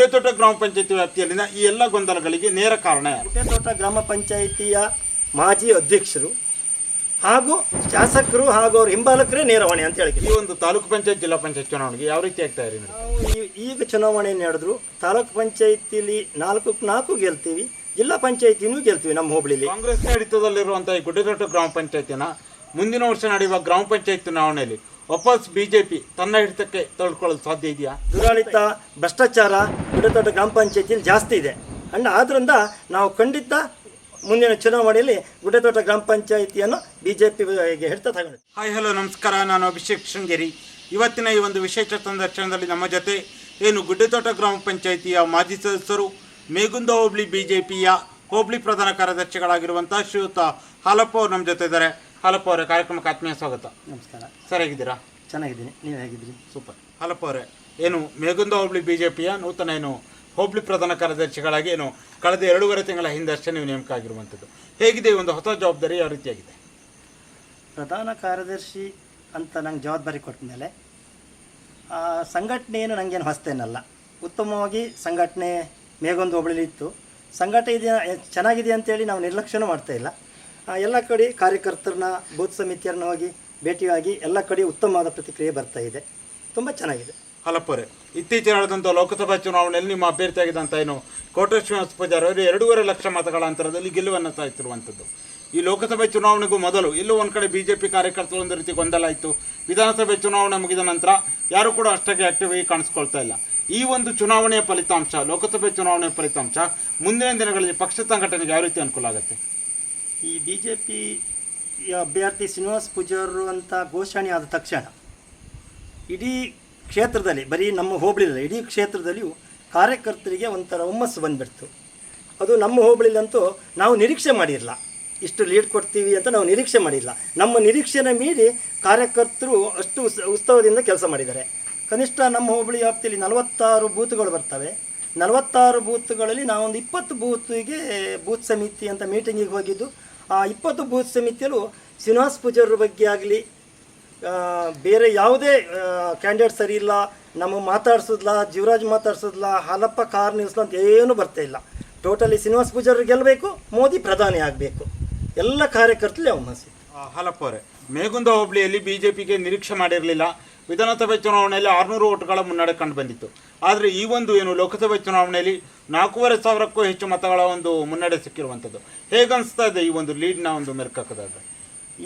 ಗುಡ್ಡೆತೋಟ ಗ್ರಾಮ ಪಂಚಾಯತಿ ವ್ಯಾಪ್ತಿಯಲ್ಲಿನ ಈ ಎಲ್ಲ ಗೊಂದಲಗಳಿಗೆ ನೇರ ಕಾರಣ ಯಾರು? ಗುಡ್ಡೆತೋಟ ಗ್ರಾಮ ಪಂಚಾಯಿತಿಯ ಮಾಜಿ ಅಧ್ಯಕ್ಷರು ಹಾಗೂ ಶಾಸಕರು ಹಾಗೂ ಅವ್ರ ಹಿಂಬಾಲಕರೇ ನೇರ ಹೊಣೆ ಅಂತ ಈ ಒಂದು ತಾಲೂಕು ಪಂಚಾಯತ್ ಜಿಲ್ಲಾ ಪಂಚಾಯತ್ ಚುನಾವಣೆಗೆ ಯಾವ ರೀತಿ ಆಗ್ತಾ ಇರಿ ನೀವು ನಾವು ಈ- ಈಗ ಚುನಾವಣೆ ನಡೆದ್ರು ತಾಲೂಕು ಪಂಚಾಯಿತಿಲಿ ನಾಲ್ಕು ನಾಲ್ಕು ಗೆಲ್ತೀವಿ ಜಿಲ್ಲಾ ಪಂಚಾಯಿತಿನೂ ಗೆಲ್ತೀವಿ ನಮ್ಮ ಹೋಬಳಿಲಿ. ಕಾಂಗ್ರೆಸ್ ಹಿಡಿತದಲ್ಲಿರುವಂತಹ ಈ ಗುಡ್ಡೆತೋಟ ಗ್ರಾಮ ಪಂಚಾಯತಿನ ಮುಂದಿನ ವರ್ಷ ನಡೆಯುವ ಗ್ರಾಮ ಪಂಚಾಯತ್ ಚುನಾವಣೆಯಲ್ಲಿ ವಾಪಸ್ ಬಿಜೆಪಿ ತನ್ನ ಹಿಡಿತಕ್ಕೆ ತಳ್ಕೊಳ್ಳಲು ಸಾಧ್ಯ ಇದೆಯಾ? ದುರಾಳಿತ ಭ್ರಷ್ಟಾಚಾರ ದೊಡ್ಡ ಗ್ರಾಮ ಪಂಚಾಯತಿಯಲ್ಲಿ ಜಾಸ್ತಿ ಇದೆ. ಅಂಡ್ ಆದ್ದರಿಂದ ನಾವು ಖಂಡಿತ ಮುಂದಿನ ಚುನಾವಣೆಯಲ್ಲಿ ಗುಡ್ಡದೊಡ್ಡ ಗ್ರಾಮ ಪಂಚಾಯಿತಿಯನ್ನು ಬಿ ಜೆ ಪಿಗೆ ಹಿಡಿತ ತಗೊಂಡು. ಹಾಯ್ ಹಲೋ ನಮಸ್ಕಾರ. ನಾನು ಅಭಿಷೇಕ್ ಶೃಂಗೇರಿ. ಇವತ್ತಿನ ಈ ಒಂದು ವಿಶೇಷ ಸಂದರ್ಶನದಲ್ಲಿ ನಮ್ಮ ಜೊತೆ ಏನು ಗುಡ್ಡತೋಟ ಗ್ರಾಮ ಪಂಚಾಯಿತಿಯ ಮಾಜಿ ಸದಸ್ಯರು ಮೇಗುಂದ ಹೋಬಳಿ ಬಿಜೆಪಿಯ ಹೋಬಳಿ ಪ್ರಧಾನ ಕಾರ್ಯದರ್ಶಿಗಳಾಗಿರುವಂಥ ಶ್ರೀಯುತ ಹಾಲಪ್ಪ ಅವರು ನಮ್ಮ ಜೊತೆ ಇದ್ದಾರೆ. ಹಾಲಪ್ಪ ಅವರೇ ಕಾರ್ಯಕ್ರಮಕ್ಕೆ ಆತ್ಮೀಯ ಸ್ವಾಗತ. ನಮಸ್ಕಾರ. ಸರಿಯಾಗಿದ್ದೀರಾ? ಚೆನ್ನಾಗಿದ್ದೀನಿ. ನೀವು ಹೇಗಿದ್ದೀರಿ? ಸೂಪರ್. ಹಾಲಪ್ಪ ಅವರೇ ಏನು ಮೇಗುಂದ ಹೋಬಳಿ ಪಿಯ ನೂತನ ಏನು ಹೋಬಳಿ ಪ್ರಧಾನ ಕಾರ್ಯದರ್ಶಿಗಳಾಗಿ ಏನು ಕಳೆದ ಎರಡೂವರೆ ತಿಂಗಳ ಹಿಂದಷ್ಟೇ ನೀವು ನೇಮಕ ಆಗಿರುವಂಥದ್ದು ಹೇಗಿದೆ ಒಂದು ಹೊಸ ಜವಾಬ್ದಾರಿ ಯಾವ ರೀತಿಯಾಗಿದೆ? ಪ್ರಧಾನ ಕಾರ್ಯದರ್ಶಿ ಅಂತ ನಂಗೆ ಜವಾಬ್ದಾರಿ ಕೊಟ್ಟ ಮೇಲೆ ಆ ಸಂಘಟನೆ ಏನು ನನಗೇನು ಹೊಸ್ತೇನಲ್ಲ. ಉತ್ತಮವಾಗಿ ಸಂಘಟನೆ ಮೇಗೊಂದು ಹೋಬಳಿಲಿ ಇತ್ತು. ಸಂಘಟನೆ ಇದೆಯಾ ಚೆನ್ನಾಗಿದೆ ಅಂತೇಳಿ ನಾವು ನಿರ್ಲಕ್ಷ್ಯನೂ ಮಾಡ್ತಾ ಇಲ್ಲ. ಎಲ್ಲ ಕಡೆ ಕಾರ್ಯಕರ್ತರನ್ನ ಬೂತ್ ಸಮಿತಿಯರನ್ನ ಹೋಗಿ ಭೇಟಿಯಾಗಿ ಎಲ್ಲ ಕಡೆ ಉತ್ತಮವಾದ ಪ್ರತಿಕ್ರಿಯೆ ಬರ್ತಾ ಇದೆ. ತುಂಬ ಚೆನ್ನಾಗಿದೆ. ಹಲಪುರೆ ಇತ್ತೀಚೆಗೆ ನಡೆದಂಥ ಲೋಕಸಭಾ ಚುನಾವಣೆಯಲ್ಲಿ ನಿಮ್ಮ ಅಭ್ಯರ್ಥಿಯಾಗಿದ್ದಂಥ ಏನು ಕೋಟ ಶ್ರೀನಿವಾಸ ಪೂಜಾರಿ ಅವರು ಎರಡೂವರೆ ಲಕ್ಷ ಮತಗಳ ಅಂತರದಲ್ಲಿ ಗೆಲುವನ್ನು ಸಾಧಿಸಿರುವಂಥದ್ದು ಈ ಲೋಕಸಭೆ ಚುನಾವಣೆಗೂ ಮೊದಲು ಇಲ್ಲೂ ಒಂದು ಕಡೆ ಬಿ ಜೆ ಪಿ ಕಾರ್ಯಕರ್ತರು ಒಂದು ರೀತಿ ಗೊಂದಲ ಆಯಿತು. ವಿಧಾನಸಭೆ ಚುನಾವಣೆ ಮುಗಿದ ನಂತರ ಯಾರು ಕೂಡ ಅಷ್ಟಾಗಿ ಆಕ್ಟಿವ್ ಆಗಿ ಕಾಣಿಸ್ಕೊಳ್ತಾ ಇಲ್ಲ. ಈ ಒಂದು ಚುನಾವಣೆಯ ಫಲಿತಾಂಶ, ಲೋಕಸಭೆ ಚುನಾವಣೆಯ ಫಲಿತಾಂಶ ಮುಂದಿನ ದಿನಗಳಲ್ಲಿ ಪಕ್ಷ ಸಂಘಟನೆಗೆ ಯಾವ ರೀತಿ ಅನುಕೂಲ ಆಗುತ್ತೆ? ಈ ಬಿ ಜೆ ಪಿ ಅಭ್ಯರ್ಥಿ ಶ್ರೀನಿವಾಸ್ ಪೂಜಾರು ಅಂತ ಘೋಷಣೆ ಆದ ತಕ್ಷಣ ಇಡೀ ಕ್ಷೇತ್ರದಲ್ಲಿ, ಬರೀ ನಮ್ಮ ಹೋಬಳಿಲ್ಲ ಇಡೀ ಕ್ಷೇತ್ರದಲ್ಲಿಯೂ ಕಾರ್ಯಕರ್ತರಿಗೆ ಒಂಥರ ಹುಮ್ಮಸ್ಸು ಬಂದ್ಬಿಡ್ತು. ಅದು ನಮ್ಮ ಹೋಬಳಿಲಂತೂ ನಾವು ನಿರೀಕ್ಷೆ ಮಾಡಿರಲ್ಲ ಇಷ್ಟು ಲೀಡ್ ಕೊಡ್ತೀವಿ ಅಂತ ನಾವು ನಿರೀಕ್ಷೆ ಮಾಡಿಲ್ಲ ನಮ್ಮ ನಿರೀಕ್ಷೆನ ಮೀರಿ ಕಾರ್ಯಕರ್ತರು ಅಷ್ಟು ಉತ್ಸ- ಉತ್ಸವದಿಂದ ಕೆಲಸ ಮಾಡಿದ್ದಾರೆ. ಕನಿಷ್ಠ ನಮ್ಮ ಹೋಬಳಿ ವ್ಯಾಪ್ತಿಯಲ್ಲಿ ನಲವತ್ತಾರು ಬೂತ್ಗಳು ಬರ್ತವೆ. ನಲವತ್ತಾರು ಬೂತ್ಗಳಲ್ಲಿ ನಾವೊಂದು ಇಪ್ಪತ್ತು ಬೂತಿಗೆ ಬೂತ್ ಸಮಿತಿ ಅಂತ ಮೀಟಿಂಗಿಗೆ ಹೋಗಿದ್ದು ಆ ಇಪ್ಪತ್ತು ಬೂತ್ ಸಮಿತಿಯಲ್ಲೂ ಶ್ರೀನಿವಾಸ್ ಪೂಜಾರ ಬಗ್ಗೆ ಆಗಲಿ ಬೇರೆ ಯಾವುದೇ ಕ್ಯಾಂಡಿಡೇಟ್ ಸರಿ ಇಲ್ಲ ನಮಗೆ ಮಾತಾಡ್ಸೋದಿಲ್ಲ, ಜೀವರಾಜ್ ಮಾತಾಡ್ಸೋದಿಲ್ಲ, ಹಾಲಪ್ಪ ಕಾರ್ ನಿಲ್ಸಲ್ಲ ಅಂತ ಏನೂ ಬರ್ತಾ ಇಲ್ಲ. ಟೋಟಲಿ ಶ್ರೀನಿವಾಸ್ ಪೂಜಾರಿ ಗೆಲ್ಲಬೇಕು, ಮೋದಿ ಪ್ರಧಾನಿ ಆಗಬೇಕು. ಎಲ್ಲ ಕಾರ್ಯಕರ್ತರಲ್ಲಿ ಅವಮಾನ ಹಾಲಪ್ಪ ಅವರೇ, ಮೇಗುಂದ ಹೋಬಳಿಯಲ್ಲಿ ಬಿ ಜೆ ಪಿಗೆ ನಿರೀಕ್ಷೆ ಮಾಡಿರಲಿಲ್ಲ. ವಿಧಾನಸಭೆ ಚುನಾವಣೆಯಲ್ಲಿ ಆರುನೂರು ಓಟ್ಗಳ ಮುನ್ನಡೆ ಕಂಡು ಬಂದಿತ್ತು. ಆದರೆ ಈ ಒಂದು ಏನು ಲೋಕಸಭೆ ಚುನಾವಣೆಯಲ್ಲಿ ನಾಲ್ಕೂವರೆ ಸಾವಿರಕ್ಕೂ ಹೆಚ್ಚು ಮತಗಳ ಒಂದು ಮುನ್ನಡೆ ಸಿಕ್ಕಿರುವಂಥದ್ದು. ಹೇಗನ್ನಿಸ್ತಾ ಇದೆ ಈ ಒಂದು ಲೀಡ್ನ ಒಂದು ಮೆರ್ಕಾಕದಾಗ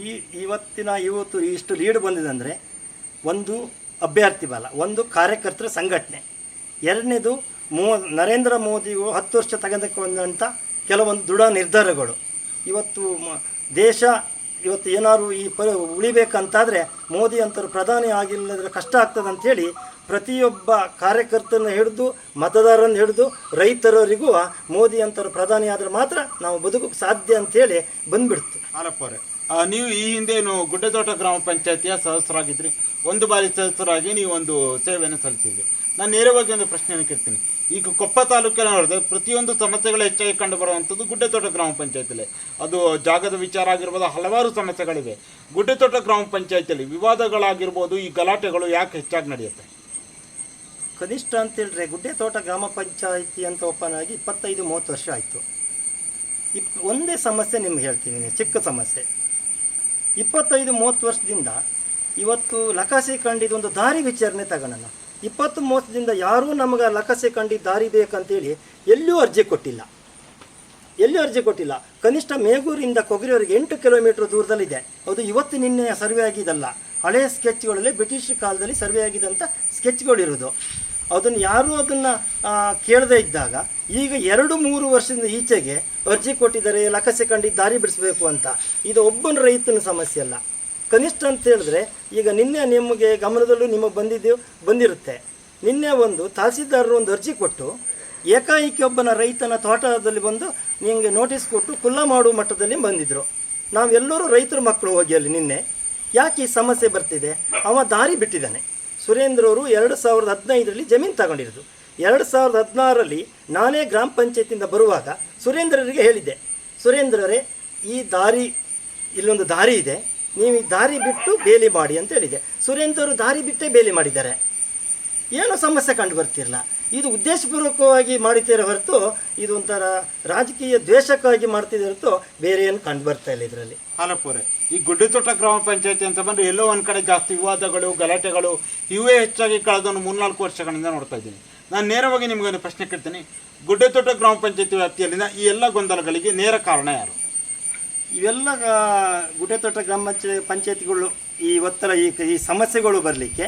ಈ ಇವತ್ತಿನ ಇವತ್ತು ಇಷ್ಟು ಲೀಡ್ ಬಂದಿದೆ ಅಂದರೆ ಒಂದು ಅಭ್ಯರ್ಥಿ ಬಲ, ಒಂದು ಕಾರ್ಯಕರ್ತರ ಸಂಘಟನೆ. ಎರಡನೇದು ಮೋ, ನರೇಂದ್ರ ಮೋದಿಗೂ ಹತ್ತು ವರ್ಷ ತಗೊಂಡಂಥ ಕೆಲವೊಂದು ದೃಢ ನಿರ್ಧಾರಗಳು. ಇವತ್ತು ದೇಶ ಇವತ್ತು ಏನಾದ್ರು ಈ ಪ ಉಳಿಬೇಕಂತಾದರೆ ಮೋದಿ ಅಂತರು ಪ್ರಧಾನಿ ಆಗಿಲ್ಲದ್ರೆ ಕಷ್ಟ ಆಗ್ತದೆ ಅಂಥೇಳಿ ಪ್ರತಿಯೊಬ್ಬ ಕಾರ್ಯಕರ್ತನ ಹಿಡಿದು, ಮತದಾರರನ್ನು ಹಿಡಿದು ರೈತರವರಿಗೂ ಮೋದಿ ಅಂತರು ಪ್ರಧಾನಿ ಆದರೆ ಮಾತ್ರ ನಾವು ಬದುಕೋಕ್ಕೆ ಸಾಧ್ಯ ಅಂಥೇಳಿ ಬಂದ್ಬಿಡ್ತು. ಅಲ್ಲಪ್ಪರೆ ನೀವು ಈ ಹಿಂದೆ ಗುಡ್ಡದೋಟ ಗ್ರಾಮ ಪಂಚಾಯತಿಯ ಸದಸ್ಯರಾಗಿದ್ರಿ. ಒಂದು ಬಾರಿ ಸದಸ್ಯರಾಗಿ ನೀವು ಒಂದು ಸೇವೆಯನ್ನು ಸಲ್ಲಿಸಿದ್ರಿ. ನಾನು ನೇರವಾಗಿ ಒಂದು ಪ್ರಶ್ನೆಯನ್ನು ಕೇಳ್ತೀನಿ. ಈಗ ಕೊಪ್ಪ ತಾಲೂಕಿನ ನೋಡಿದ್ರೆ ಪ್ರತಿಯೊಂದು ಸಮಸ್ಯೆಗಳು ಹೆಚ್ಚಾಗಿ ಕಂಡು ಬರುವಂಥದ್ದು ಗುಡ್ಡೆತೋಟ ಗ್ರಾಮ ಪಂಚಾಯತಿಲಿ. ಅದು ಜಾಗದ ವಿಚಾರ ಆಗಿರ್ಬೋದು, ಹಲವಾರು ಸಮಸ್ಯೆಗಳಿವೆ. ಗುಡ್ಡೆತೋಟ ಗ್ರಾಮ ಪಂಚಾಯತಿಯಲ್ಲಿ ವಿವಾದಗಳಾಗಿರ್ಬೋದು, ಈ ಗಲಾಟೆಗಳು ಯಾಕೆ ಹೆಚ್ಚಾಗಿ ನಡೆಯುತ್ತೆ? ಕನಿಷ್ಠ ಅಂತೇಳಿದ್ರೆ ಗುಡ್ಡೆತೋಟ ಗ್ರಾಮ ಪಂಚಾಯಿತಿ ಅಂತ ಓಪನ್ ಆಗಿ ಇಪ್ಪತ್ತೈದು, ಮೂವತ್ತು ವರ್ಷ ಆಯಿತು. ಇಪ್, ಒಂದೇ ಸಮಸ್ಯೆ ನಿಮ್ಗೆ ಹೇಳ್ತೀನಿ ಚಿಕ್ಕ ಸಮಸ್ಯೆ. ಇಪ್ಪತ್ತೈದು, ಮೂವತ್ತು ವರ್ಷದಿಂದ ಇವತ್ತು ಲಕಾಸಿ ಕಂಡಿದ್ದು ಒಂದು ದಾರಿ ವಿಚಾರಣೆ ತಗೋಣ ಇಪ್ಪತ್ತು ಮೂವತ್ತದಿಂದ ಯಾರೂ ನಮಗೆ ಲಕಸೆ ಕಂಡು ದಾರಿ ಬೇಕಂತೇಳಿ ಎಲ್ಲೂ ಅರ್ಜಿ ಕೊಟ್ಟಿಲ್ಲ. ಎಲ್ಲೂ ಅರ್ಜಿ ಕೊಟ್ಟಿಲ್ಲ. ಕನಿಷ್ಠ ಮೇಗೂರಿಂದ ಕೊಗರಿಯವರಿಗೆ ಎಂಟು ಕಿಲೋಮೀಟರ್ ದೂರದಲ್ಲಿದೆ. ಅದು ಇವತ್ತು ನಿನ್ನೆ ಸರ್ವೆ ಆಗಿದಲ್ಲ ಹಳೆಯ ಸ್ಕೆಚ್ಗಳಲ್ಲಿ ಬ್ರಿಟಿಷ್ ಕಾಲದಲ್ಲಿ ಸರ್ವೆ ಆಗಿದಂಥ ಸ್ಕೆಚ್ಗಳಿರೋದು ಅದನ್ನು ಯಾರೂ ಅದನ್ನು ಕೇಳದೇ ಇದ್ದಾಗ ಈಗ ಎರಡು ಮೂರು ವರ್ಷದಿಂದ ಈಚೆಗೆ ಅರ್ಜಿ ಕೊಟ್ಟಿದ್ದಾರೆ, ಲಕಸೆ ಕಂಡು ದಾರಿ ಬಿಡಿಸ್ಬೇಕು ಅಂತ. ಇದು ಒಬ್ಬನ ರೈತನ ಸಮಸ್ಯೆ ಅಲ್ಲ. ಕನಿಷ್ಠ ಅಂತ ಹೇಳಿದ್ರೆ, ಈಗ ನಿನ್ನೆ ನಿಮಗೆ ಗಮನದಲ್ಲೂ ನಿಮಗೆ ಬಂದಿದ್ದು, ಬಂದಿರುತ್ತೆ. ನಿನ್ನೆ ಒಂದು ತಹಸೀಲ್ದಾರರು ಒಂದು ಅರ್ಜಿ ಕೊಟ್ಟು, ಏಕಾಏಕಿ ಒಬ್ಬನ ರೈತನ ತೋಟದಲ್ಲಿ ಬಂದು ನಿಮಗೆ ನೋಟಿಸ್ ಕೊಟ್ಟು ಕುಲ್ಲ ಮಾಡುವ ಮಟ್ಟದಲ್ಲಿ ಬಂದಿದ್ದರು ನಾವೆಲ್ಲರೂ ರೈತರ ಮಕ್ಕಳು ಹೋಗಿ ಅಲ್ಲಿ ನಿನ್ನೆ. ಯಾಕೆ ಈ ಸಮಸ್ಯೆ ಬರ್ತಿದೆ? ಅವ ದಾರಿ ಬಿಟ್ಟಿದ್ದಾನೆ. ಸುರೇಂದ್ರ ಅವರು ಎರಡು ಸಾವಿರದ ಹದಿನೈದರಲ್ಲಿ ಜಮೀನು ತಗೊಂಡಿರೋದು. ಎರಡು ಸಾವಿರದ ಹದಿನಾರರಲ್ಲಿ ನಾನೇ ಗ್ರಾಮ ಪಂಚಾಯತಿಯಿಂದ ಬರುವಾಗ ಸುರೇಂದ್ರರಿಗೆ ಹೇಳಿದ್ದೆ. ಸುರೇಂದ್ರರೇ, ಈ ದಾರಿ, ಇಲ್ಲೊಂದು ದಾರಿ ಇದೆ. ನೀವು ದಾರಿ ಬಿಟ್ಟು ಬೇಲಿ ಮಾಡಿ ಅಂತ ಹೇಳಿದೆ. ಸುರೇಂದ್ರರು ದಾರಿ ಬಿಟ್ಟೇ ಬೇಲಿ ಮಾಡಿದ್ದಾರೆ. ಏನೋ ಸಮಸ್ಯೆ ಕಂಡು ಬರ್ತಿರಲ್ಲ ಇದು ಉದ್ದೇಶಪೂರ್ವಕವಾಗಿ ಮಾಡುತ್ತಿರೋ ಹೊರತು ಇದು ಒಂಥರ ರಾಜಕೀಯ ದ್ವೇಷಕ್ಕಾಗಿ ಮಾಡ್ತಿದ್ದೆ ಹೊರತು ಬೇರೆ ಏನು ಕಂಡು ಬರ್ತಾ ಇಲ್ಲ ಇದರಲ್ಲಿ. ಹಾಲಪ್ಪವ್ರೆ, ಈ ಗುಡ್ಡತೋಟ ಗ್ರಾಮ ಪಂಚಾಯತಿ ಅಂತ ಬಂದರೆ ಎಲ್ಲೋ ಒಂದು ಕಡೆ ಜಾಸ್ತಿ ವಿವಾದಗಳು, ಗಲಾಟೆಗಳು ಇವೇ ಹೆಚ್ಚಾಗಿ ಕಳೆದೊಂದು ಮೂರ್ನಾಲ್ಕು ವರ್ಷಗಳಿಂದ ನೋಡ್ತಾ ಇದ್ದೀನಿ. ನಾನು ನೇರವಾಗಿ ನಿಮಗೊಂದು ಪ್ರಶ್ನೆ ಕೇಳ್ತೀನಿ. ಗುಡ್ಡತೋಟ ಗ್ರಾಮ ಪಂಚಾಯತಿ ವ್ಯಾಪ್ತಿಯಲ್ಲಿನ ಈ ಎಲ್ಲ ಗೊಂದಲಗಳಿಗೆ ನೇರ ಕಾರಣ ಯಾರು? ಇವೆಲ್ಲ ಗುಡ್ಡೆತೋಟ ಗ್ರಾಮ ಪಂಚಾಯ ಪಂಚಾಯತಿಗಳು ಈ ಒತ್ತರ ಈ ಈ ಸಮಸ್ಯೆಗಳು ಬರಲಿಕ್ಕೆ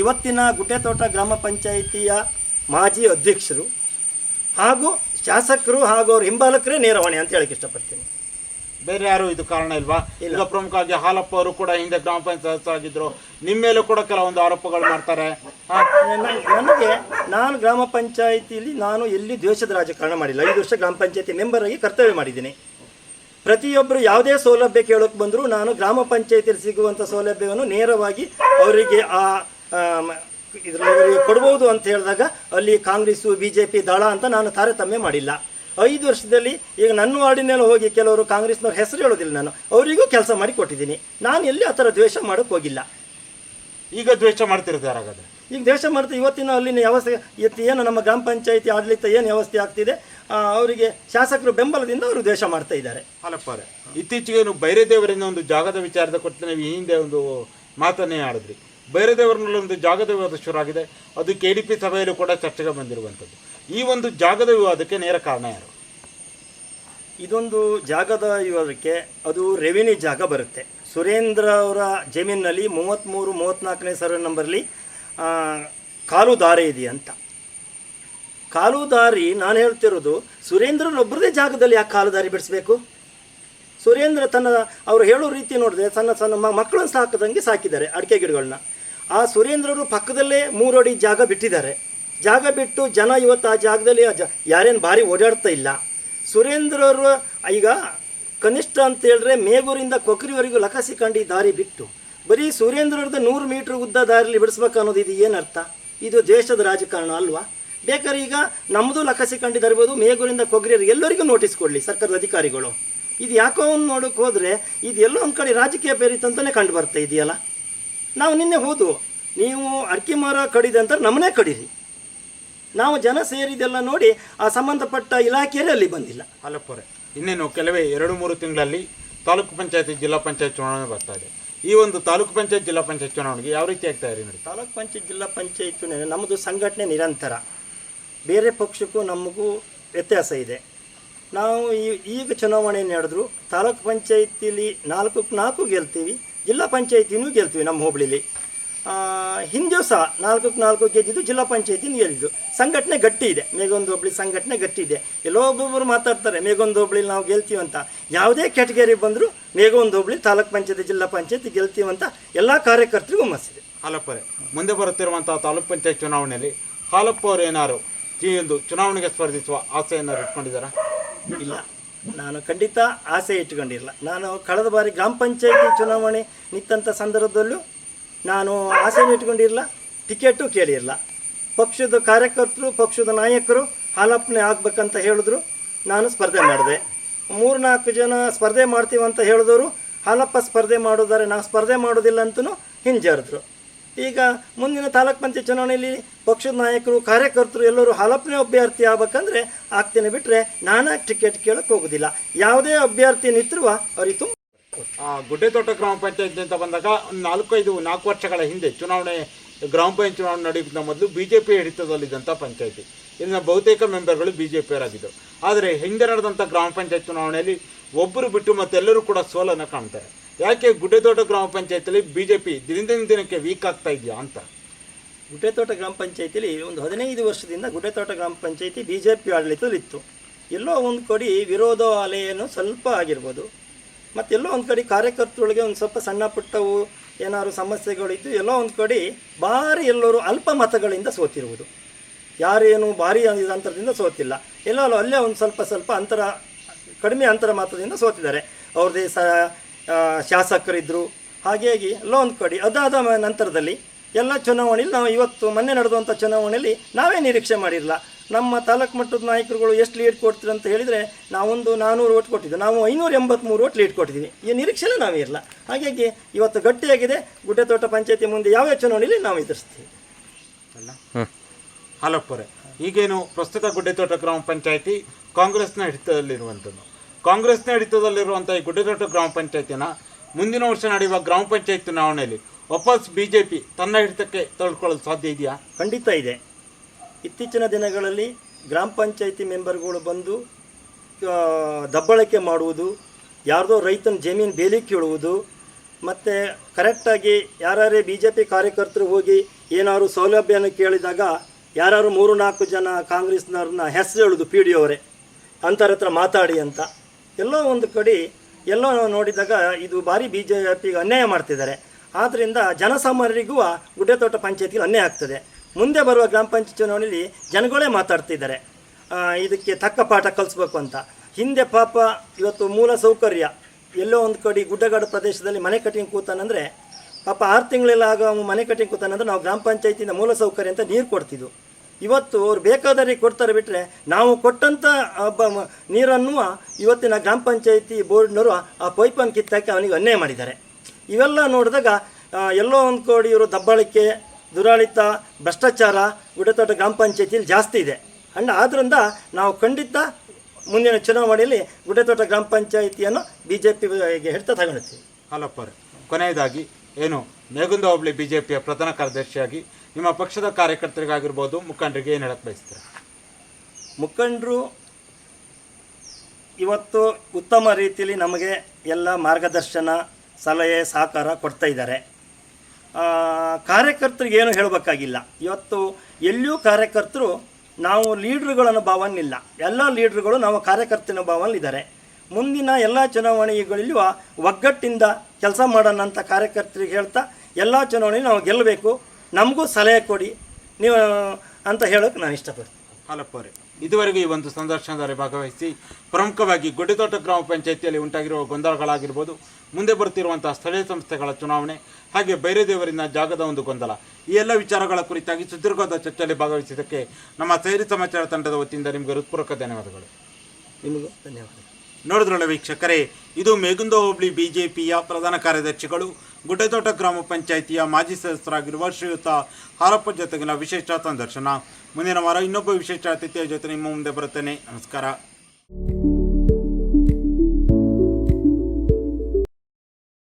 ಇವತ್ತಿನ ಗುಡ್ಡೆತೋಟ ಗ್ರಾಮ ಪಂಚಾಯಿತಿಯ ಮಾಜಿ ಅಧ್ಯಕ್ಷರು ಹಾಗೂ ಶಾಸಕರು ಹಾಗೂ ಅವ್ರ ಹಿಂಬಾಲಕರೇ ನೇರವಾಣಿ ಅಂತ ಹೇಳಕ್ಕೆ ಇಷ್ಟಪಡ್ತೀನಿ. ಬೇರೆ ಯಾರು ಇದು ಕಾರಣ ಇಲ್ವಾ? ಈಗ ಪ್ರಮುಖವಾಗಿ ಹಾಲಪ್ಪ ಅವರು ಕೂಡ ಹಿಂದೆ ಗ್ರಾಮ ಪಂಚಾಯತ್ ಆಗಿದ್ರು ನಿಮ್ಮ ಮೇಲೂ ಕೂಡ ಕೆಲವೊಂದು ಆರೋಪಗಳು ಮಾಡ್ತಾರೆ? ನನಗೆ ನಾನು ಗ್ರಾಮ ಪಂಚಾಯಿತಿಯಲ್ಲಿ ನಾನು ಎಲ್ಲಿ ದ್ವೇಷದ ರಾಜಕಾರಣ ಮಾಡಿಲ್ಲ. ಐದು ವರ್ಷ ಗ್ರಾಮ ಪಂಚಾಯತಿ ಮೆಂಬರ್ ಆಗಿ ಕರ್ತವ್ಯ ಮಾಡಿದ್ದೀನಿ. ಪ್ರತಿಯೊಬ್ಬರು ಯಾವುದೇ ಸೌಲಭ್ಯ ಕೇಳೋಕೆ ಬಂದರೂ ನಾನು ಗ್ರಾಮ ಪಂಚಾಯತಿಯಲ್ಲಿ ಸಿಗುವಂಥ ಸೌಲಭ್ಯವನ್ನು ನೇರವಾಗಿ ಅವರಿಗೆ ಆ ಇದರಲ್ಲಿ ಕೊಡ್ಬೋದು ಅಂತ ಹೇಳಿದಾಗ ಅಲ್ಲಿ ಕಾಂಗ್ರೆಸ್ಸು ಬಿ ಜೆ ಪಿ ದಳ ಅಂತ ನಾನು ತಾರತಮ್ಯ ಮಾಡಿಲ್ಲ. ಐದು ವರ್ಷದಲ್ಲಿ ಈಗ ನನ್ನ ವಾರ್ಡಿನಲ್ಲಿ ಹೋಗಿ ಕೆಲವರು ಕಾಂಗ್ರೆಸ್ನವ್ರ ಹೆಸರು ಹೇಳೋದಿಲ್ಲ ನಾನು. ಅವರಿಗೂ ಕೆಲಸ ಮಾಡಿ ಕೊಟ್ಟಿದ್ದೀನಿ. ನಾನು ಎಲ್ಲಿ ಆ ಥರ ದ್ವೇಷ ಮಾಡೋಕ್ಕೆ ಹೋಗಿಲ್ಲ. ಈಗ ದ್ವೇಷ ಮಾಡ್ತಿರ್ತಾರೆ ಹಾಗಾದ್ರೆ ಈಗ ದ್ವೇಷ ಮಾಡ್ತಾ ಇವತ್ತಿನ ಅಲ್ಲಿನ ವ್ಯವಸ್ಥೆ ಏನು ನಮ್ಮ ಗ್ರಾಮ ಪಂಚಾಯಿತಿ ಆಡಳಿತ ಏನು ವ್ಯವಸ್ಥೆ ಆಗ್ತಿದೆ? ಅವರಿಗೆ ಶಾಸಕರು ಬೆಂಬಲದಿಂದ ಅವರು ದೇಶ ಮಾಡ್ತಾ ಇದ್ದಾರೆ. ಹಾಲಪ್ಪ ಅವರೇ ಇತ್ತೀಚೆಗೆ ಬೈರೇದೇವರಿಂದ ಒಂದು ಜಾಗದ ವಿಚಾರದ ಕೊಟ್ಟು ನಾವು ಈ ಹಿಂದೆ ಒಂದು ಮಾತನ್ನೇ ಆಡಿದ್ರಿ. ಬೈರೇದೇವರಲ್ಲಿ ಒಂದು ಜಾಗದ ವಿವಾದ ಶುರು ಆಗಿದೆ ಅದು ಕೆ ಡಿ ಪಿ ಸಭೆಯಲ್ಲೂ ಕೂಡ ಚರ್ಚೆಗೆ ಬಂದಿರುವಂಥದ್ದು. ಈ ಒಂದು ಜಾಗದ ವಿವಾದಕ್ಕೆ ನೇರ ಕಾರಣ ಯಾರು? ಇದೊಂದು ಜಾಗದ ವಿವಾದಕ್ಕೆ ಅದು ರೆವಿನ್ಯೂ ಜಾಗ ಬರುತ್ತೆ. ಸುರೇಂದ್ರ ಅವರ ಜಮೀನಿನಲ್ಲಿ ಮೂವತ್ತ್ಮೂರು ಮೂವತ್ತ್ನಾಲ್ಕನೇ ಸರ್ವೆ ನಂಬರ್ಲಿ ಆ, ಕಾಲು ದಾರೆ ಇದೆ ಅಂತ ಕಾಲು ದಾರಿ ನಾನು ಹೇಳ್ತಿರೋದು ಸುರೇಂದ್ರನೊಬ್ಬರದೇ ಜಾಗದಲ್ಲಿ ಯಾಕೆ ಕಾಲು ದಾರಿ ಬಿಡಿಸ್ಬೇಕು? ಸುರೇಂದ್ರ ತನ್ನ, ಅವರು ಹೇಳೋ ರೀತಿ ನೋಡಿದ್ರೆ ಸಣ್ಣ ಸಣ್ಣ ಮಕ್ಕಳನ್ನ ಸಾಕದಂಗೆ ಸಾಕಿದ್ದಾರೆ ಅಡಿಕೆ ಗಿಡಗಳನ್ನ ಆ ಸುರೇಂದ್ರರು ಪಕ್ಕದಲ್ಲೇ ಮೂರು ಅಡಿ ಜಾಗ ಬಿಟ್ಟಿದ್ದಾರೆ. ಜಾಗ ಬಿಟ್ಟು ಜನ ಇವತ್ತು ಆ ಜಾಗದಲ್ಲಿ ಆ ಜ, ಯಾರೇನು ಭಾರಿ ಓಡಾಡ್ತಾ ಇಲ್ಲ. ಸುರೇಂದ್ರರು ಈಗ ಕನಿಷ್ಠ ಅಂತ ಹೇಳಿದ್ರೆ ಮೇಗೂರಿಂದ ಕೊಕ್ರಿವರೆಗೂ ಲಕಸಿ ಕಂಡು ಈ ದಾರಿ ಬಿಟ್ಟು, ಬರೀ ಸುರೇಂದ್ರರದ ನೂರು ಮೀಟ್ರ್ ಉದ್ದ ದಾರಿಲಿ ಬಿಡಿಸ್ಬೇಕು ಅನ್ನೋದು ಇದು ಏನರ್ಥ ಇದು ದೇಶದ ರಾಜಕಾರಣ ಅಲ್ವಾ? ಬೇಕಾದ್ರೆ ಈಗ ನಮ್ಮದು ಲಕಸಿ ಕಂಡು ಇರ್ಬೋದು ಮೇಗೂರಿಂದ ಕೊಗ್ರಿಯರು ಎಲ್ಲರಿಗೂ ನೋಟಿಸ್ ಕೊಡಲಿ ಸರ್ಕಾರದ ಅಧಿಕಾರಿಗಳು. ಇದು ಯಾಕೋ ಒಂದು ನೋಡೋಕೆ ಹೋದರೆ ಇದು ಎಲ್ಲೋ ಒಂದು ಕಡೆ ರಾಜಕೀಯ ಪ್ರೇರಿತಂತಲೇ ಕಂಡು ಬರ್ತಾ ಇದೆಯಲ್ಲ? ನಾವು ನಿನ್ನೆ ಹೋದು ನೀವು ಅಡಿಕೆ ಮರ ಕಡಿದೆ ಅಂತ ನಮ್ಮನ್ನೇ ಕಡಿರಿ. ನಾವು ಜನ ಸೇರಿದೆಲ್ಲ ನೋಡಿ ಆ ಸಂಬಂಧಪಟ್ಟ ಇಲಾಖೆಯಲ್ಲಿ ಅಲ್ಲಿ ಬಂದಿಲ್ಲ. ಅಲ್ಲಪ್ಪರೆ ಇನ್ನೇನು ಕೆಲವೇ ಎರಡು ಮೂರು ತಿಂಗಳಲ್ಲಿ ತಾಲೂಕು ಪಂಚಾಯತಿ ಜಿಲ್ಲಾ ಪಂಚಾಯತ್ ಚುನಾವಣೆ ಬರ್ತಾ ಇದೆ. ಈ ಒಂದು ತಾಲೂಕು ಪಂಚಾಯತ್ ಜಿಲ್ಲಾ ಪಂಚಾಯತ್ ಚುನಾವಣೆಗೆ ಯಾವ ರೀತಿ ಆಗ್ತಾ ಇರಿ ನೋಡಿ? ತಾಲೂಕು ಪಂಚಾಯತ್ ಜಿಲ್ಲಾ ಪಂಚಾಯತ್ ನಮ್ಮದು ಸಂಘಟನೆ ನಿರಂತರ. ಬೇರೆ ಪಕ್ಷಕ್ಕೂ ನಮಗೂ ವ್ಯತ್ಯಾಸ ಇದೆ. ನಾವು ಈಗ ಚುನಾವಣೆ ನಡೆದ್ರು, ತಾಲೂಕು ಪಂಚಾಯತಿಲಿ ನಾಲ್ಕು ನಾಲ್ಕು ಗೆಲ್ತೀವಿ, ಜಿಲ್ಲಾ ಪಂಚಾಯತಿನೂ ಗೆಲ್ತೀವಿ ನಮ್ಮ ಹೋಬಳಿಲಿ. ಹಿಂದೆ ಸಹ ನಾಲ್ಕಕ್ಕೆ ನಾಲ್ಕು ಗೆದ್ದಿದ್ದು ಜಿಲ್ಲಾ ಪಂಚಾಯತಿನ ಗೆದ್ದಿದ್ದು. ಸಂಘಟನೆ ಗಟ್ಟಿ ಇದೆ. ಮೇಗೊಂದು ಹೋಬಳಿ ಸಂಘಟನೆ ಗಟ್ಟಿ ಇದೆ. ಎಲ್ಲೋ ಒಬ್ಬೊಬ್ಬರು ಮಾತಾಡ್ತಾರೆ, ಮೇಗೊಂದು ಹೋಬಳಿ ನಾವು ಗೆಲ್ತೀವಿ ಅಂತ. ಯಾವುದೇ ಕ್ಯಾಟಗರಿ ಬಂದರೂ ಮೇಗೊಂದು ಹೋಬಳಿ ತಾಲೂಕು ಪಂಚಾಯತಿ, ಜಿಲ್ಲಾ ಪಂಚಾಯತಿ ಗೆಲ್ತೀವಿ ಅಂತ ಎಲ್ಲ ಕಾರ್ಯಕರ್ತರಿಗೂ ಮಸ್ತಿದೆ ಹಾಲಪ್ಪ ಮುಂದೆ ಬರುತ್ತಿರುವಂಥ ತಾಲೂಕು ಪಂಚಾಯತ್ ಚುನಾವಣೆಯಲ್ಲಿ ಹಾಲಪ್ಪ ಅವರು ಏನಾರು ಈ ಒಂದು ಚುನಾವಣೆಗೆ ಸ್ಪರ್ಧಿಸುವ ಆಸೆ ಏನಾದ್ರು ಇಟ್ಕೊಂಡಿದ್ದಾರಾ? ಇಲ್ಲ. ನಾನು ಖಂಡಿತ ಆಸೆ ಇಟ್ಕೊಂಡಿಲ್ಲ. ನಾನು ಕಳೆದ ಬಾರಿ ಗ್ರಾಮ ಪಂಚಾಯತಿ ಚುನಾವಣೆ ನಿಂತಂಥ ಸಂದರ್ಭದಲ್ಲೂ ನಾನು ಆಸೆಯನ್ನು ಇಟ್ಕೊಂಡಿರಲಿಲ್ಲ, ಟಿಕೆಟು ಕೇಳಿರಲ್ಲ ಪಕ್ಷದ ಕಾರ್ಯಕರ್ತರು, ಪಕ್ಷದ ನಾಯಕರು ಹಾಲಪ್ಪನೆ ಆಗ್ಬೇಕಂತ ಹೇಳಿದ್ರು, ನಾನು ಸ್ಪರ್ಧೆ ಮಾಡಿದೆ. ಮೂರ್ನಾಲ್ಕು ಜನ ಸ್ಪರ್ಧೆ ಮಾಡ್ತೀವಂತ ಹೇಳಿದವರು ಹಾಲಪ್ಪ ಸ್ಪರ್ಧೆ ಮಾಡೋದಾರೆ ನಾವು ಸ್ಪರ್ಧೆ ಮಾಡೋದಿಲ್ಲ ಅಂತಲೂ ಹಿಂಜರಿದ್ರು. ಈಗ ಮುಂದಿನ ತಾಲೂಕ್ ಪಂಚಾಯತ್ ಚುನಾವಣೆಯಲ್ಲಿ ಪಕ್ಷದ ನಾಯಕರು, ಕಾರ್ಯಕರ್ತರು ಎಲ್ಲರೂ ಹಲಪನೇ ಅಭ್ಯರ್ಥಿ ಆಗ್ಬೇಕಂದ್ರೆ ಆಗ್ತೇನೆ ಬಿಟ್ಟರೆ ನಾನಾ ಟಿಕೆಟ್ ಕೇಳಕ್ಕೆ ಹೋಗೋದಿಲ್ಲ. ಯಾವುದೇ ಅಭ್ಯರ್ಥಿ ನಿಂತಿರುವ ಅರಿತು ಗುಡ್ಡೆತೋಟ ಗ್ರಾಮ ಪಂಚಾಯತ್ ಅಂತ ಬಂದಾಗ ನಾಲ್ಕೈದು, ನಾಲ್ಕು ವರ್ಷಗಳ ಹಿಂದೆ ಚುನಾವಣೆ, ಗ್ರಾಮ ಪಂಚಾಯತ್ ಚುನಾವಣೆ ನಡೆಯುವುದಕ್ಕಿಂತ ಮೊದಲು ಬಿ ಜೆ ಪಿ ಹಿಡಿತದಲ್ಲಿದ್ದಂಥ ಪಂಚಾಯತಿ. ಇಲ್ಲಿನ ಬಹುತೇಕ ಮೆಂಬರ್ಗಳು ಬಿ ಜೆ ಪಿಯರಾಗಿದ್ದವು ಆದರೆ ಹಿಂದೆ ನಡೆದಂಥ ಗ್ರಾಮ ಪಂಚಾಯತ್ ಚುನಾವಣೆಯಲ್ಲಿ ಒಬ್ಬರು ಬಿಟ್ಟು ಮತ್ತೆಲ್ಲರೂ ಕೂಡ ಸೋಲನ್ನು ಕಾಣ್ತಾರೆ. ಯಾಕೆ ಗುಡ್ಡೆತೋಟ ಗ್ರಾಮ ಪಂಚಾಯತಿಯಲ್ಲಿ ಬಿ ಜೆ ಪಿ ದಿನದಿಂದ ದಿನಕ್ಕೆ ವೀಕ್ ಆಗ್ತಾ ಇದೆಯಾ ಅಂತ? ಗುಡ್ಡೆತೋಟ ಗ್ರಾಮ ಪಂಚಾಯತಿಯಲ್ಲಿ ಒಂದು ಹದಿನೈದು ವರ್ಷದಿಂದ ಗುಡ್ಡೆತೋಟ ಗ್ರಾಮ ಪಂಚಾಯತಿ ಬಿ ಜೆ ಪಿ ಆಡಳಿತದಲ್ಲಿತ್ತು. ಎಲ್ಲೋ ಒಂದು ಕಡೆ ವಿರೋಧ ಅಲೆಯನ್ನು ಸ್ವಲ್ಪ ಆಗಿರ್ಬೋದು. ಮತ್ತೆಲ್ಲೋ ಒಂದು ಕಡೆ ಕಾರ್ಯಕರ್ತರೊಳಗೆ ಒಂದು ಸ್ವಲ್ಪ ಸಣ್ಣ ಪುಟ್ಟವು ಏನಾದ್ರು ಸಮಸ್ಯೆಗಳಿದ್ದು ಎಲ್ಲೋ ಒಂದು ಕಡೆ ಭಾರಿ ಎಲ್ಲರೂ ಅಲ್ಪ ಮತಗಳಿಂದ ಸೋತಿರುವುದು. ಯಾರೇನು ಭಾರಿ ಅಂತರದಿಂದ ಸೋತಿಲ್ಲ. ಎಲ್ಲೋ ಅಲ್ಲೇ ಒಂದು ಸ್ವಲ್ಪ ಸ್ವಲ್ಪ ಅಂತರ, ಕಡಿಮೆ ಅಂತರ ಮಾತ್ರದಿಂದ ಸೋತಿದ್ದಾರೆ. ಅವ್ರದ್ದೇ ಸ ಶಾಸಕರಿದ್ದರು ಹಾಗಾಗಿ ಲೋನ್ ಕೊಡಿ. ಅದಾದ ಮ- ನಂತರದಲ್ಲಿ ಎಲ್ಲ ಚುನಾವಣೆಯಲ್ಲಿ ನಾವು ಇವತ್ತು ಮೊನ್ನೆ ನಡೆದಂಥ ಚುನಾವಣೆಯಲ್ಲಿ ನಾವೇ ನಿರೀಕ್ಷೆ ಮಾಡಿರಲ್ಲ ನಮ್ಮ ತಾಲೂಕು ಮಟ್ಟದ ನಾಯಕರುಗಳು ಎಷ್ಟು ಲೀಡ್ ಕೊಡ್ತೀರಿ ಅಂತ ಹೇಳಿದರೆ ನಾವೊಂದು ನಾನ್ನೂರು ಓಟ್ ಕೊಟ್ಟಿದ್ದೆ. ನಾವು ಐನೂರ ಎಂಬತ್ತ್ಮೂರು ಓಟ್ ಲೀಡ್ ಕೊಟ್ಟಿದ್ದೀವಿ. ಈ ನಿರೀಕ್ಷೆನೇ ನಾವು ಇರಲ್ಲ. ಹಾಗಾಗಿ ಇವತ್ತು ಗಟ್ಟಿಯಾಗಿದೆ. ಗುಡ್ಡೆತೋಟ ಪಂಚಾಯತಿ ಮುಂದೆ ಯಾವ ಚುನಾವಣೆಯಲ್ಲಿ ನಾವು ಎದುರಿಸ್ತೀವಿ? ಅಲ್ಲ? ಹಾಲಪ್ಪರೆ ಈಗೇನು ಪ್ರಸ್ತುತ ಗುಡ್ಡೆತೋಟ ಗ್ರಾಮ ಪಂಚಾಯತಿ ಕಾಂಗ್ರೆಸ್ನ ಹಿಡಿತದಲ್ಲಿರುವಂಥದ್ದು ಕಾಂಗ್ರೆಸ್ನ ಹಿಡಿತದಲ್ಲಿರುವಂಥ ಈ ಗುಡ್ಡದೊಟ್ಟು ಗ್ರಾಮ ಪಂಚಾಯತಿನ ಮುಂದಿನ ವರ್ಷ ನಡೆಯುವ ಗ್ರಾಮ ಪಂಚಾಯತ್ ಚುನಾವಣೆಯಲ್ಲಿ ವಾಪಸ್ ಬಿ ಜೆ ಪಿ ತನ್ನ ಹಿಡಿತಕ್ಕೆ ತಳ್ಕೊಳ್ಳಲು ಸಾಧ್ಯ ಇದೆಯಾ? ಖಂಡಿತ ಇದೆ. ಇತ್ತೀಚಿನ ದಿನಗಳಲ್ಲಿ ಗ್ರಾಮ ಪಂಚಾಯಿತಿ ಮೆಂಬರ್ಗಳು ಬಂದು ದಬ್ಬಳಕೆ ಮಾಡುವುದು, ಯಾರ್ದೋ ರೈತನ ಜಮೀನು ಬೇಲಿ ಕೇಳುವುದು ಮತ್ತು ಕರೆಕ್ಟಾಗಿ ಯಾರೇ ಬಿ ಜೆ ಪಿ ಕಾರ್ಯಕರ್ತರು ಹೋಗಿ ಏನಾದ್ರು ಸೌಲಭ್ಯನ ಕೇಳಿದಾಗ ಯಾರು ಮೂರು ನಾಲ್ಕು ಜನ ಕಾಂಗ್ರೆಸ್ನವ್ರನ್ನ ಹೆಸರು ಹೇಳೋದು ಪಿ ಡಿ ಅವರೇ. ಅಂಥವ್ರ ಹತ್ರ ಮಾತಾಡಿ ಅಂತ. ಎಲ್ಲೋ ಒಂದು ಕಡೆ ಎಲ್ಲೋ ನೋಡಿದಾಗ ಇದು ಭಾರಿ ಬಿ ಜೆ ಪಿಗೆ ಅನ್ಯಾಯ ಮಾಡ್ತಿದ್ದಾರೆ. ಆದ್ದರಿಂದ ಜನಸಾಮಾನ್ಯರಿಗೂ ಗುಡ್ಡೆತೋಟ ಪಂಚಾಯತಿಗೆ ಅನ್ಯಾಯ ಆಗ್ತದೆ. ಮುಂದೆ ಬರುವ ಗ್ರಾಮ ಪಂಚಾಯತ್ ಚುನಾವಣೆಯಲ್ಲಿ ಜನಗಳೇ ಮಾತಾಡ್ತಿದ್ದಾರೆ. ಇದಕ್ಕೆ ತಕ್ಕ ಪಾಠ ಕಲಿಸ್ಬೇಕು ಅಂತ. ಹಿಂದೆ ಪಾಪ ಇವತ್ತು ಮೂಲ ಸೌಕರ್ಯ. ಎಲ್ಲೋ ಒಂದು ಕಡೆ ಗುಡ್ಡಗಾಡು ಪ್ರದೇಶದಲ್ಲಿ ಮನೆ ಕಟ್ಟಿಂಗ್ ಕೂತಾನಂದರೆ ಪಾಪ ಆರು ತಿಂಗಳೆಲ್ಲ ಆಗ ಮನೆ ಕಟ್ಟಿಂಗ್ ಕೂತಾನಂದ್ರೆ ನಾವು ಗ್ರಾಮ ಪಂಚಾಯತಿಯಿಂದ ಮೂಲ ಸೌಕರ್ಯ ಅಂತ ನೀರು ಕೊಡ್ತಿದ್ವು. ಇವತ್ತು ಅವ್ರು ಬೇಕಾದವರಿಗೆ ಕೊಡ್ತಾರೆ ಬಿಟ್ಟರೆ ನಾವು ಕೊಟ್ಟಂಥ ಒಬ್ಬ ನೀರನ್ನು ಇವತ್ತಿನ ಗ್ರಾಮ ಪಂಚಾಯಿತಿ ಬೋರ್ಡ್ನವರು ಆ ಪೈಪನ್ನು ಕಿತ್ತಾಕಿ ಅವನಿಗೆ ಅನ್ಯಾಯ ಮಾಡಿದ್ದಾರೆ. ಇವೆಲ್ಲ ನೋಡಿದಾಗ ಎಲ್ಲೋ ಒಂದು ಕೋಡಿ ಇವರು ದಬ್ಬಾಳಿಕೆ, ದುರಾಳಿತ, ಭ್ರಷ್ಟಾಚಾರ ಗುಡತೋಟ ಗ್ರಾಮ ಪಂಚಾಯತಿಯಲ್ಲಿ ಜಾಸ್ತಿ ಇದೆ. ಅಂಡ್ ಆದ್ದರಿಂದ ನಾವು ಖಂಡಿತ ಮುಂದಿನ ಚುನಾವಣೆಯಲ್ಲಿ ಗುಡ್ಡತೋಟ ಗ್ರಾಮ ಪಂಚಾಯಿತಿಯನ್ನು ಬಿ ಜೆ ಪಿ ಹಿಡ್ತಾ ತಗೊಳ್ತೀವಿ ಅಲ್ಲಪ್ಪ ಕೊನೆಯದಾಗಿ ಏನು, ಮೇಗುಂದ ಹೋಬಳಿ ಬಿ ಜೆ ಪಿಯ ಪ್ರಧಾನ ಕಾರ್ಯದರ್ಶಿಯಾಗಿ ನಿಮ್ಮ ಪಕ್ಷದ ಕಾರ್ಯಕರ್ತರಿಗಾಗಿರ್ಬೋದು, ಮುಖಂಡರಿಗೆ ಏನು ಹೇಳಕ್ಕೆ ಬಯಸ್ತೀರ? ಮುಖಂಡರು ಇವತ್ತು ಉತ್ತಮ ರೀತಿಯಲ್ಲಿ ನಮಗೆ ಎಲ್ಲ ಮಾರ್ಗದರ್ಶನ, ಸಲಹೆ, ಸಹಕಾರ ಕೊಡ್ತಾ ಇದ್ದಾರೆ. ಕಾರ್ಯಕರ್ತರಿಗೆ ಏನು ಹೇಳಬೇಕಾಗಿಲ್ಲ. ಇವತ್ತು ಎಲ್ಲಿಯೂ ಕಾರ್ಯಕರ್ತರು ನಾವು ಲೀಡ್ರುಗಳನ್ನು ಭಾವನಿಲ್ಲ ಎಲ್ಲ ಲೀಡ್ರುಗಳು ನಾವು ಕಾರ್ಯಕರ್ತನ ಭಾವನಲ್ಲಿದ್ದಾರೆ ಮುಂದಿನ ಎಲ್ಲ ಚುನಾವಣೆಗಳಲ್ಲಿಯೂ ಒಗ್ಗಟ್ಟಿಂದ ಕೆಲಸ ಮಾಡೋಣ ಅಂತ ಕಾರ್ಯಕರ್ತರಿಗೆ ಹೇಳ್ತಾ ಎಲ್ಲ ಚುನಾವಣೆಯಲ್ಲಿ ನಾವು ಗೆಲ್ಲಬೇಕು ನಮಗೂ ಸಲಹೆ ಕೊಡಿ ನೀವು ಅಂತ ಹೇಳೋಕೆ ನಾನು ಇಷ್ಟಪಡ್ತೀನಿ. ಹಾಲಪ್ಪರೆ ಇದುವರೆಗೂ ಈ ಒಂದು ಸಂದರ್ಶನದಲ್ಲಿ ಭಾಗವಹಿಸಿ ಪ್ರಮುಖವಾಗಿ ಗುಡ್ಡಿತೋಟ ಗ್ರಾಮ ಪಂಚಾಯಿತಿಯಲ್ಲಿ ಉಂಟಾಗಿರುವ ಗೊಂದಲಗಳಾಗಿರ್ಬೋದು ಮುಂದೆ ಬರುತ್ತಿರುವಂತಹ ಸ್ಥಳೀಯ ಸಂಸ್ಥೆಗಳ ಚುನಾವಣೆ ಹಾಗೆ ಬೈರೇದೇವರಿನ ಜಾಗದ ಒಂದು ಗೊಂದಲ ಈ ಎಲ್ಲ ವಿಚಾರಗಳ ಕುರಿತಾಗಿ ಸುದೀರ್ಘದ ಚರ್ಚೆಯಲ್ಲಿ ಭಾಗವಹಿಸಿದ್ದಕ್ಕೆ ನಮ್ಮ ಸೈರಿ ಸಮಾಚಾರ ತಂಡದ ವತಿಯಿಂದ ನಿಮಗೆ ಹೃತ್ಪೂರ್ವಕ ಧನ್ಯವಾದಗಳು. ನಿಮಗೂ ಧನ್ಯವಾದ ನೋಡಿದ್ರಲ್ಲ ವೀಕ್ಷಕರೇ, ಇದು ಮೇಗುಂದ ಹೋಬಳಿ ಬಿಜೆಪಿಯ ಪ್ರಧಾನ ಕಾರ್ಯದರ್ಶಿಗಳು, ಗುಡ್ಡೆತೋಟ ಗ್ರಾಮ ಪಂಚಾಯಿತಿಯ ಮಾಜಿ ಸದಸ್ಯರಾಗಿರುವ ಶ್ರೀಯುತ ಹಾರಪ್ಪ ಜೊತೆಗಿನ ವಿಶೇಷ ಸಂದರ್ಶನ. ಮುಂದಿನ ವಾರ ಇನ್ನೊಬ್ಬ ವಿಶೇಷ ಅತಿಥಿಯ ಜೊತೆ ನಿಮ್ಮ ಮುಂದೆ ಬರುತ್ತೇನೆ. ನಮಸ್ಕಾರ.